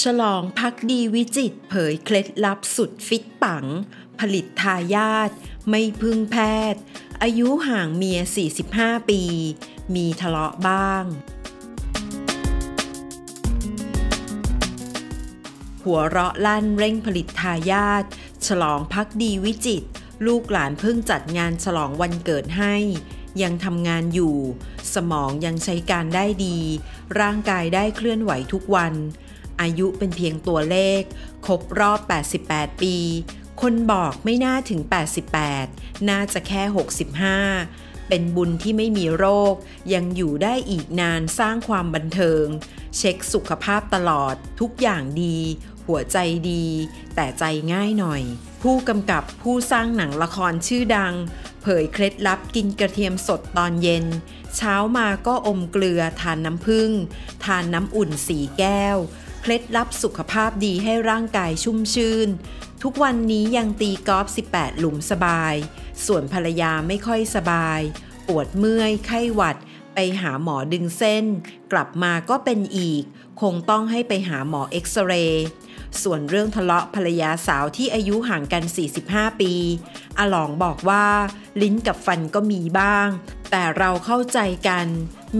ฉลองพักดีวิจิตรเผยเคล็ดลับสุดฟิตปัง ผลิตทายาทไม่พึ่งแพทย์ อายุห่างเมีย 45 ปี มีทะเลาะบ้าง หัวเราะลั่นเร่งผลิตทายาทฉลองพักดีวิจิตรลูกหลานเพิ่งจัดงานฉลองวันเกิดให้ ยังทำงานอยู่ สมองยังใช้การได้ดี ร่างกายได้เคลื่อนไหวทุกวัน อายุเป็นเพียงตัวเลข ครบรอบ 88 ปี คนบอกไม่น่าถึง 88 น่าจะแค่ 65 เป็นบุญที่ไม่มีโรค ยังอยู่ได้อีกนานสร้างความบันเทิง เช็คสุขภาพตลอด ทุกอย่างดี หัวใจดี แต่ใจง่ายหน่อย ผู้กำกับผู้สร้างหนังละครชื่อดัง เผยเคล็ดลับกินกระเทียมสดตอนเย็นเช้ามาก็อมเกลือทานน้ำผึ้งทานน้ำอุ่นสีแก้ว เคล็ดลับสุขภาพดีให้ร่างกายชุ่มชื่น ทุกวันนี้ยังตีกอล์ฟ 18 หลุมสบาย ส่วนภรรยาไม่ค่อยสบาย ปวดเมื่อย ไข้หวัด ไปหาหมอดึงเส้น กลับมาก็เป็นอีก คงต้องให้ไปหาหมอเอ็กซเรย์ส่วนเรื่องทะเลาะภรรยาสาวที่อายุห่างกัน 45 ปีอาหลองบอกว่า ลิ้นกับฟันก็มีบ้าง แต่เราเข้าใจกัน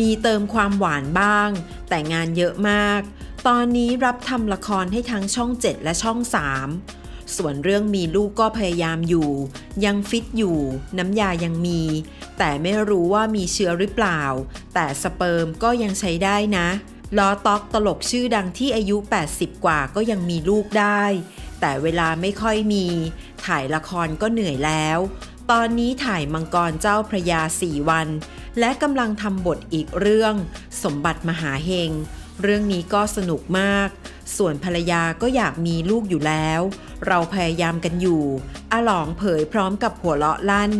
มีเติมความหวานบ้าง แต่งานเยอะมาก ตอนนี้รับทำละครให้ทั้งช่อง 7 และช่อง 3 ส่วนเรื่องมีลูกก็พยายามอยู่ ยังฟิตอยู่ น้ำยายังมี แต่ไม่รู้ว่ามีเชื้อหรือเปล่า แต่สเปิร์มก็ยังใช้ได้นะล้อต็อกตลกชื่อดังที่อายุ 80 กว่าก็ยังมีลูกได้ แต่เวลาไม่ค่อยมี ถ่ายละครก็เหนื่อยแล้ว ตอนนี้ถ่ายมังกรเจ้าพระยาสี่วัน และกำลังทำบทอีกเรื่อง สมบัติมหาเฮง เรื่องนี้ก็สนุกมาก ส่วนภรรยาก็อยากมีลูกอยู่แล้ว เราพยายามกันอยู่อาหลองเผยพร้อมกับหัวเราะลั่น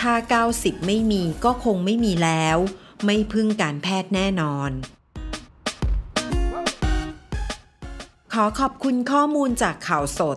ถ้า 90 ไม่มีก็คงไม่มีแล้ว ไม่พึ่งการแพทย์แน่นอน ขอขอบคุณข้อมูลจากข่าวสด